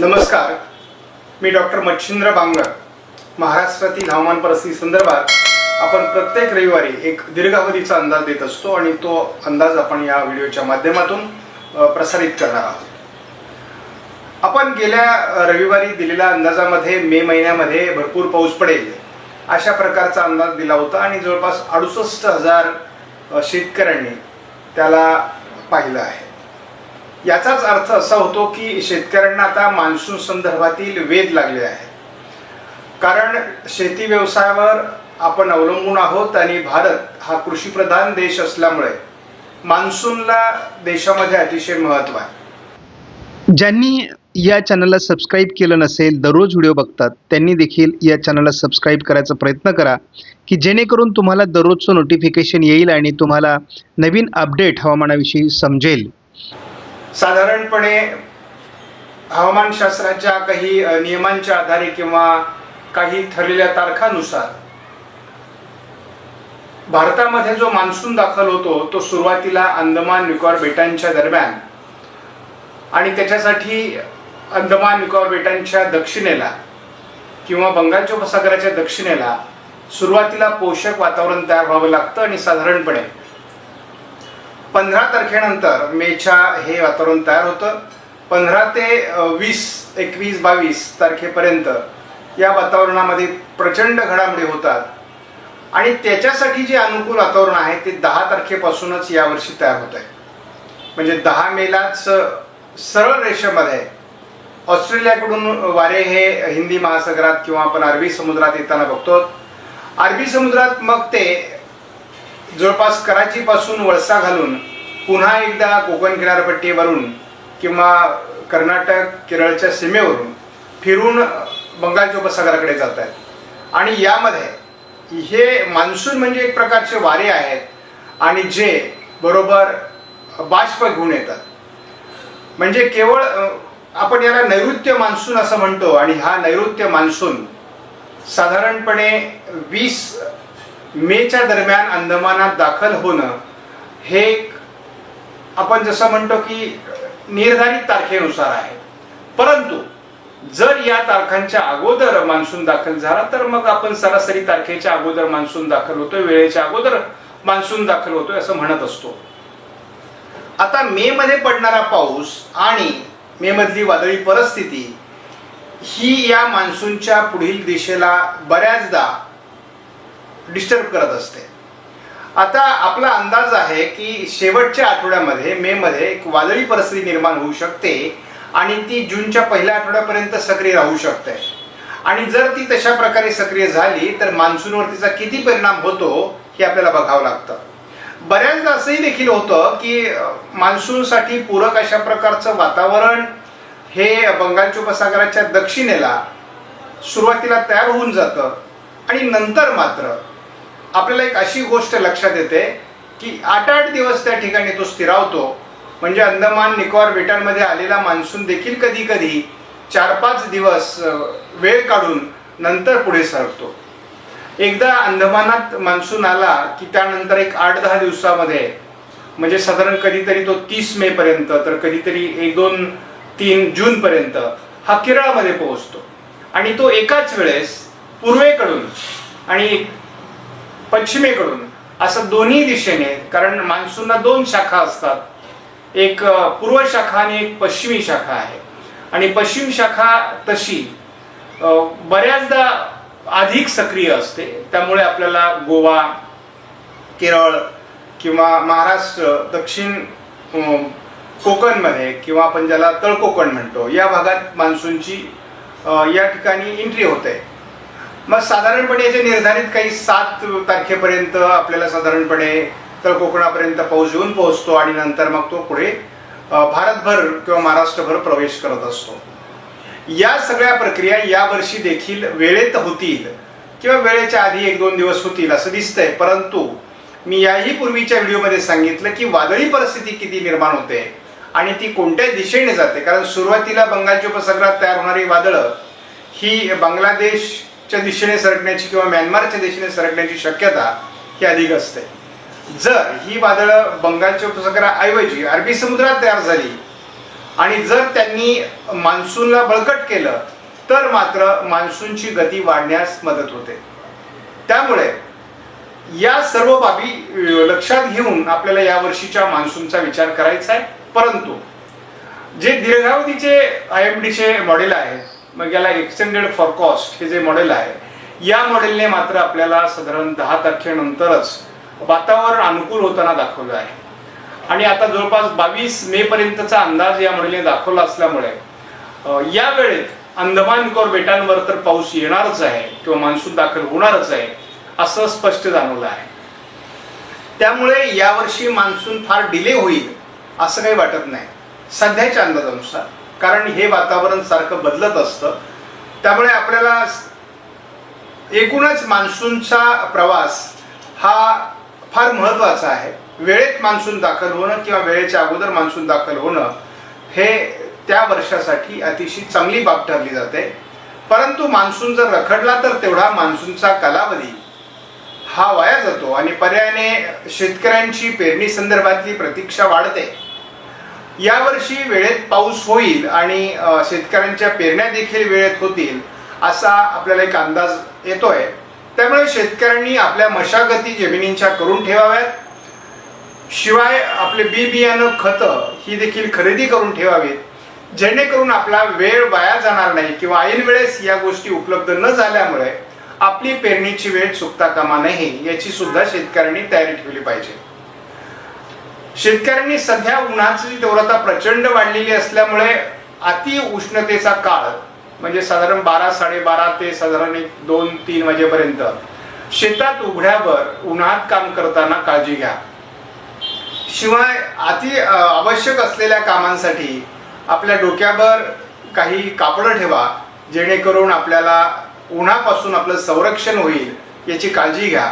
नमस्कार. मी डॉक्टर मच्छिंद्र बांगर. महाराष्ट्रातील हवामान परिस्थिती संदर्भात आपण प्रत्येक रविवारी एक दीर्घावधीचा अंदाज देत असतो आणि तो अंदाज आपण या व्हिडिओच्या माध्यमातून प्रसारित करणार आहोत. आपण गेल्या रविवारी दिलेल्या अंदाजामध्ये मे महिन्यामध्ये भरपूर पाऊस पडेल अशा प्रकारचा अंदाज दिला होता आणि जवळपास अडुसष्ट हजार शेतकऱ्यांनी त्याला पाहिलं आहे. याचाच अर्थ असा होतो की शेतकऱ्यांना आता मान्सून संदर्भातील वेध लागले आहे. कारण शेती व्यवसायावर आपण अवलंबून आहोत आणि भारत हा कृषीप्रधान देश असल्यामुळे मान्सूनला देशामध्ये अतिशय महत्त्व आहे. ज्यांनी या चॅनलला सबस्क्राईब केलं नसेल दररोज व्हिडिओ बघतात त्यांनी देखील या चॅनलला सबस्क्राईब करायचा प्रयत्न करा की जेणेकरून तुम्हाला दररोजचं नोटिफिकेशन येईल आणि तुम्हाला नवीन अपडेट हवामानाविषयी समजेल. साधारणपणे हवामानशास्त्राच्या काही नियमांच्या आधारे किंवा काही ठरलेल्या तारखानुसार भारतामध्ये जो मान्सून दाखल होतो तो सुरुवातीला अंदमान निकोबार बेटांच्या दरम्यान आणि त्याच्यासाठी अंदमान निकोबार बेटांच्या दक्षिणेला किंवा बंगालच्या उपसागराच्या दक्षिणेला सुरुवातीला पोषक वातावरण तयार व्हावं लागतं आणि साधारणपणे पंधरा तारखेनंतर मेच्या हे वातावरण तयार होतं. पंधरा ते वीस एकवीस बावीस तारखेपर्यंत या वातावरणामध्ये प्रचंड घडामोडी होतात. आणि त्याच्यासाठी जे अनुकूल वातावरण आहे ते दहा तारखेपासूनच यावर्षी तयार होत आहे म्हणजे दहा मेलाच सरळ रेषेमध्ये ऑस्ट्रेलियाकडून वारे हे हिंदी महासागरात किंवा आपण अरबी समुद्रात येताना बघतो अरबी समुद्रात मग ते जवळपास कराचीपासून वळसा घालून पुन्हा एकदा कोकण किनारपट्टीवरून किंवा कर्नाटक केरळच्या सीमेवरून फिरून बंगालच्या उपसागराकडे जात आहेत आणि यामध्ये हे मान्सून म्हणजे एक प्रकारचे वारे आहेत आणि जे बरोबर बाष्प घेऊन येतात. म्हणजे केवळ आपण याला नैऋत्य मान्सून असं म्हणतो आणि हा नैऋत्य मान्सून साधारणपणे वीस मेच्या दरम्यान अंदमानात दाखल होणं हे एक आपण जसं म्हणतो की निर्धारित तारखेनुसार आहे. परंतु जर या तारखांच्या अगोदर मान्सून दाखल झाला तर मग आपण सरासरी तारखेच्या अगोदर मान्सून दाखल होतोय वेळेच्या अगोदर मान्सून दाखल होतोय असं म्हणत असतो. आता मे मध्ये पडणारा पाऊस आणि मे मधली वादळी परिस्थिती ही या मान्सूनच्या पुढील दिशेला बऱ्याचदा डिस्टर्ब करत असते. आता आपला अंदाज आहे की शेवटच्या आठवड्यामध्ये मे मध्ये एक वादळी परिस्थिती निर्माण होऊ शकते आणि ती जूनच्या पहिल्या आठवड्यापर्यंत सक्रिय राहू शकते. आणि जर ती तशा प्रकारे सक्रिय झाली तर मान्सूनवर तिचा किती परिणाम होतो हे आपल्याला बघावं लागतं. बऱ्याचदा असंही देखील होतं की मान्सूनसाठी पूरक अशा प्रकारचं वातावरण हे बंगालच्या उपसागराच्या दक्षिणेला सुरुवातीला तयार होऊन जातं आणि नंतर मात्र आपल्याला एक अशी गोष्ट लक्षात येते की आठ आठ दिवस त्या ठिकाणी तो स्थिरावतो. म्हणजे अंदमान निकोबार बेटांमध्ये आलेला मान्सून देखील कधी कधी चार पाच दिवस वेळ काढून नंतर पुढे सरकतो. एकदा अंदमानात मान्सून आला की त्यानंतर एक आठ दहा दिवसामध्ये म्हणजे साधारण कधीतरी तो तीस मे पर्यंत तर कधीतरी एक दोन तीन जून पर्यंत हा केरळमध्ये पोहोचतो. आणि तो एकाच वेळेस पूर्वेकडून आणि पश्चिमेकडून. असं दोन्ही दिशेने कारण मान्सूनला दोन शाखा असतात. एक पूर्व शाखा आणि एक पश्चिमी शाखा आहे. आणि पश्चिम शाखा तशी बऱ्याचदा अधिक सक्रिय असते. त्यामुळे आपल्याला गोवा केरळ किंवा महाराष्ट्र दक्षिण कोकणमध्ये किंवा आपण ज्याला तळकोकण म्हणतो या भागात मान्सूनची या ठिकाणी एंट्री होते. मग साधारणपणे याचे निर्धारित काही सात तारखेपर्यंत आपल्याला साधारणपणे तर कोकणापर्यंत पाऊस येऊन पोहोचतो आणि नंतर मग तो पुढे भारतभर किंवा महाराष्ट्रभर प्रवेश करत असतो. या सगळ्या प्रक्रिया यावर्षी देखील वेळेत होतील किंवा वेळेच्या आधी एक दोन दिवस होतील असं दिसतंय. परंतु मी याही पूर्वीच्या व्हिडिओमध्ये सांगितलं की वादळी परिस्थिती किती निर्माण होते आणि ती कोणत्या दिशेने जाते. कारण सुरुवातीला बंगालच्या उपसागरात तयार होणारी वादळं ही बांगलादेश च्या दिशेने सरकण्याची किंवा म्यानमारच्या दिशेने सरकण्याची शक्यता ही अधिक असते. जर ही वादळं बंगालच्या उपसागराऐवजी अरबी समुद्रात तयार झाली आणि जर त्यांनी मान्सूनला बळकट केलं तर मात्र मान्सूनची गती वाढण्यास मदत होते. त्यामुळे या सर्व बाबी लक्षात घेऊन आपल्याला या वर्षीच्या मान्सूनचा विचार करायचा आहे. परंतु जे दीर्घावधीचे आय एम डीचे मॉडेल आहे मग याला एक्सटेंडेड फॉरकॉस्ट हे जे मॉडेल आहे या मॉडेलने मात्र आपल्याला साधारण दहा तारखेनंतरच वातावरण अनुकूल होताना दाखवलं आहे. आणि आता जवळपास बावीस मे पर्यंतचा अंदाज या मॉडेलने दाखवला असल्यामुळे या वेळेत अंदमान निकोबार बेटांवर तर पाऊस येणारच आहे किंवा मान्सून दाखल होणारच आहे असं स्पष्ट जाणवलं आहे. त्यामुळे यावर्षी मान्सून फार डिले होईल असं काही वाटत नाही. सध्याच्या अंदाजानुसार. कारण हे वातावरण सारखं बदलत असतं. त्यामुळे आपल्याला एकूणच मान्सूनचा प्रवास हा फार महत्त्वाचा आहे. वेळेत मान्सून दाखल होणं किंवा वेळेच्या अगोदर मान्सून दाखल होणं हे त्या वर्षासाठी अतिशय चांगली बाब ठरली जाते. परंतु मान्सून जर रखडला तर तेवढा मान्सूनचा कालावधी हा वाया जातो आणि पर्यायाने शेतकऱ्यांची पेरणी संदर्भातली प्रतीक्षा वाढते. यावर्षी वेळेत पाऊस होईल आणि शेतकऱ्यांच्या पेरण्या देखील वेळेत होतील असा आपल्याला एक अंदाज येतोय. त्यामुळे शेतकऱ्यांनी आपल्या मशागती जमिनींच्या करून ठेवाव्यात. शिवाय आपले बी बियाणं खतं ही देखील खरेदी करून ठेवावीत. जेणेकरून आपला वेळ वाया जाणार नाही किंवा ऐन वेळेस या गोष्टी उपलब्ध न झाल्यामुळे आपली पेरणीची वेळ चुकता कामा नये याची सुद्धा शेतकऱ्यांनी तयारी ठेवली पाहिजे. शेतकऱ्यांनी सध्या उन्हाची तीव्रता प्रचंड वाढलेली असल्यामुळे अति उष्णतेचा काळ म्हणजे साधारण बारा साडेबारा ते साधारण एक दोन तीन वाजेपर्यंत शेतात उघड्यावर उन्हात काम करताना काळजी घ्या. शिवाय अति आवश्यक असलेल्या कामांसाठी आपल्या डोक्यावर काही कापडं ठेवा जेणेकरून आपल्याला उन्हापासून आपलं संरक्षण होईल याची काळजी घ्या.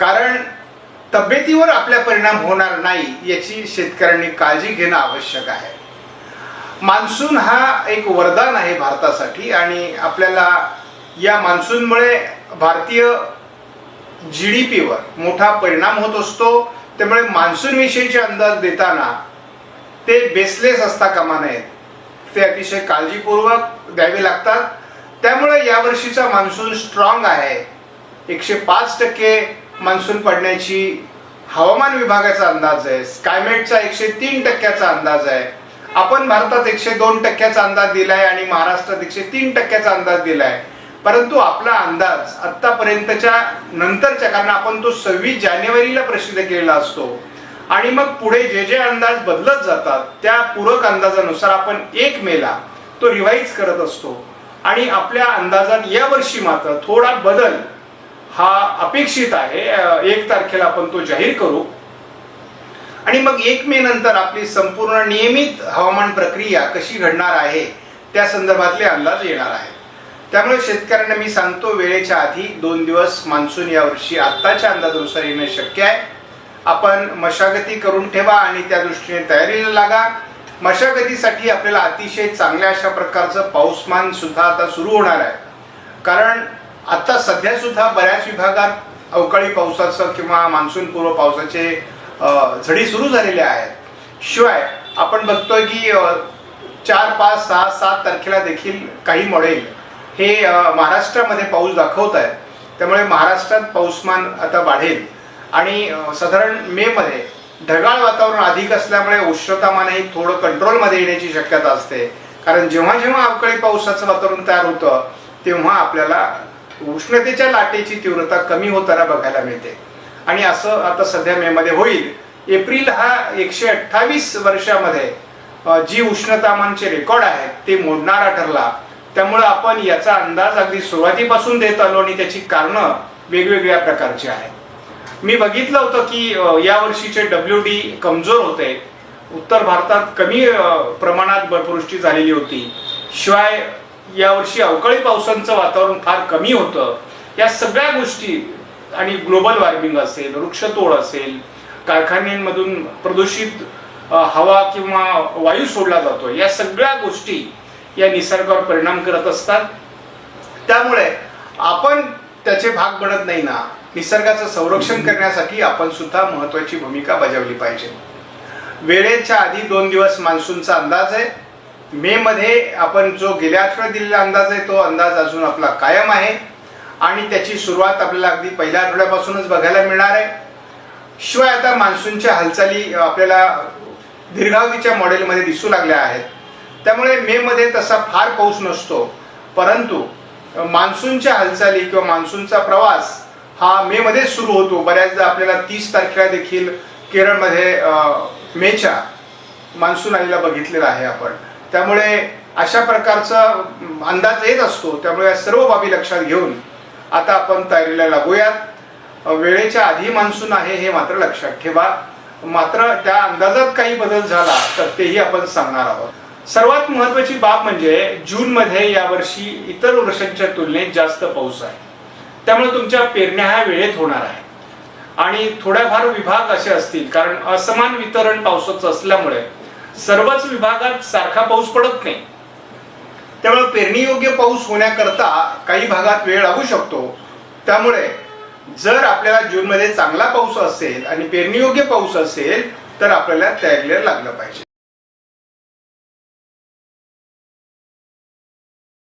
कारण तब्येतीवर आपल्या परिणाम होणार नाही याची शेतकऱ्यांनी काळजी घेणं आवश्यक आहे. मान्सून हा एक वरदान आहे भारतासाठी आणि आपल्याला या मान्सूनमुळे भारतीय जी डी पीवर मोठा परिणाम होत असतो. त्यामुळे मान्सूनविषयीचे अंदाज देताना ते बेसलेस असता कामा नयेत. ते अतिशय काळजीपूर्वक द्यावे लागतात. त्यामुळे यावर्षीचा मान्सून स्ट्रॉंग आहे. एकशे पाच टक्के मान्सून पडण्याची हवामान विभागाचा अंदाज आहे. स्कायमेटचा एकशे तीन टक्क्याचा अंदाज आहे. आपण भारतात एकशे दोन टक्क्याचा अंदाज दिलाय आणि महाराष्ट्रात एकशे तीन टक्क्याचा अंदाज दिलाय. परंतु आपला अंदाज आत्तापर्यंतच्या नंतरच्या कारण आपण तो सव्वीस जानेवारीला प्रसिद्ध केलेला असतो. आणि मग पुढे जे जे अंदाज बदलत जातात त्या पूरक अंदाजानुसार आपण एक मेला तो रिवाईज करत असतो. आणि आपल्या अंदाजात यावर्षी मात्र थोडा बदल अपेक्षित आहे. एक तारखेला आपण तो जाहीर करू. आणि मग एक मे नंतर आपली संपूर्ण नियमित हवामान प्रक्रिया कशी घडणार आहे त्या संदर्भातले अंदाज येणार आहेत. त्यामुळे शेतकऱ्यांना मी सांगतो वेळेच्या आधी दोन दिवस मान्सून यावर्षी आत्ताच्या अंदाजानुसार येणं शक्य आहे. आपण मशागती करून ठेवा आणि त्या दृष्टीने तयारीला लागा. मशागतीसाठी आपल्याला अतिशय चांगल्या अशा प्रकारचं पाऊसमान सुद्धा आता सुरू होणार आहे. कारण आता सध्या सुद्धा बऱ्याच विभागात अवकाळी पावसाचं किंवा मान्सून पूर्व पावसाचे झडी सुरू झालेल्या आहेत. शिवाय आपण बघतोय की चार पाच सहा सात तारखेला देखील काही मॉडेल हे महाराष्ट्रामध्ये पाऊस दाखवत आहेत. त्यामुळे महाराष्ट्रात पाऊसमान आता वाढेल. आणि साधारण मे मध्ये ढगाळ वातावरण अधिक असल्यामुळे उष्णतामानही थोडं कंट्रोलमध्ये येण्याची शक्यता असते. कारण जेव्हा जेव्हा अवकाळी पावसाचं वातावरण तयार होतं तेव्हा आपल्याला उष्णतेच्या लाटेची तीव्रता कमी होताना बघायला मिळते. आणि असं आता सध्या मे मध्ये होईल. एप्रिल हा एकशे अठ्ठावीस वर्षामध्ये जी उष्णतामानचे रेकॉर्ड आहेत ते मोडणारा ठरला. त्यामुळे आपण याचा अंदाज अगदी सुरुवातीपासून देत आलो आणि त्याची कारणं वेगवेगळ्या प्रकारची आहेत. मी बघितलं होतं की या वर्षीचे डब्ल्यू डी कमजोर होते. उत्तर भारतात कमी प्रमाणात बर्फवृष्टी झालेली होती. शिवाय यावर्षी अवकाळी पावसांचं वातावरण फार कमी होतं. या सगळ्या गोष्टी आणि ग्लोबल वॉर्मिंग असेल वृक्षतोड असेल कारखान्यांमधून प्रदूषित हवा किंवा वायू सोडला जातो या सगळ्या गोष्टी या निसर्गावर परिणाम करत असतात. त्यामुळे आपण त्याचे भाग बनत नाही ना निसर्गाचं संरक्षण करण्यासाठी आपण सुद्धा महत्वाची भूमिका बजावली पाहिजे. वेळेच्या आधी दोन दिवस मान्सूनचा अंदाज आहे. मे मध्ये आपण जो गेल्या आठवड्यात दिलेला अंदाज आहे तो अंदाज अजून आपला कायम आहे. आणि त्याची सुरुवात आपल्याला अगदी पहिल्या आठवड्यापासूनच बघायला मिळणार आहे. शिवाय आता मान्सूनच्या हालचाली आपल्याला दीर्घावधीच्या मॉडेलमध्ये दिसू लागल्या आहेत. त्यामुळे मे मध्ये तसा फार पाऊस नसतो. परंतु मान्सूनच्या हालचाली किंवा मान्सूनचा प्रवास हा मे मध्येच सुरू होतो. बऱ्याचदा आपल्याला तीस तारखेला देखील केरळमध्ये मेच्या मान्सून आलेला बघितलेला आहे आपण. त्यामुळे अशा प्रकारचा अंदाज येत असतो. त्यामुळे या सर्व बाबी लक्षात घेऊन आता आपण तयारीला लागूयात. वेळेच्या आधी मान्सून आहे हे मात्र लक्षात ठेवा. मात्र त्या अंदाजात काही बदल झाला तर तेही आपण सांगणार आहोत. सर्वात महत्वाची बाब म्हणजे जूनमध्ये यावर्षी इतर वर्षांच्या तुलनेत जास्त पाऊस आहे. त्यामुळे तुमच्या पेरण्या ह्या वेळेत होणार आहे आणि थोड्याफार विभाग असे असतील कारण असमान वितरण पावसाचं असल्यामुळे सर्वच विभागात सारखा पाऊस पडत नाही. त्यामुळे पेरणीयोग्य पाऊस होण्याकरता काही भागात वेळ लागू शकतो. त्यामुळे जर आपल्याला जूनमध्ये चांगला पाऊस असेल आणि पेरणीयोग्य पाऊस असेल तर आपल्याला तयारीला लागलं पाहिजे.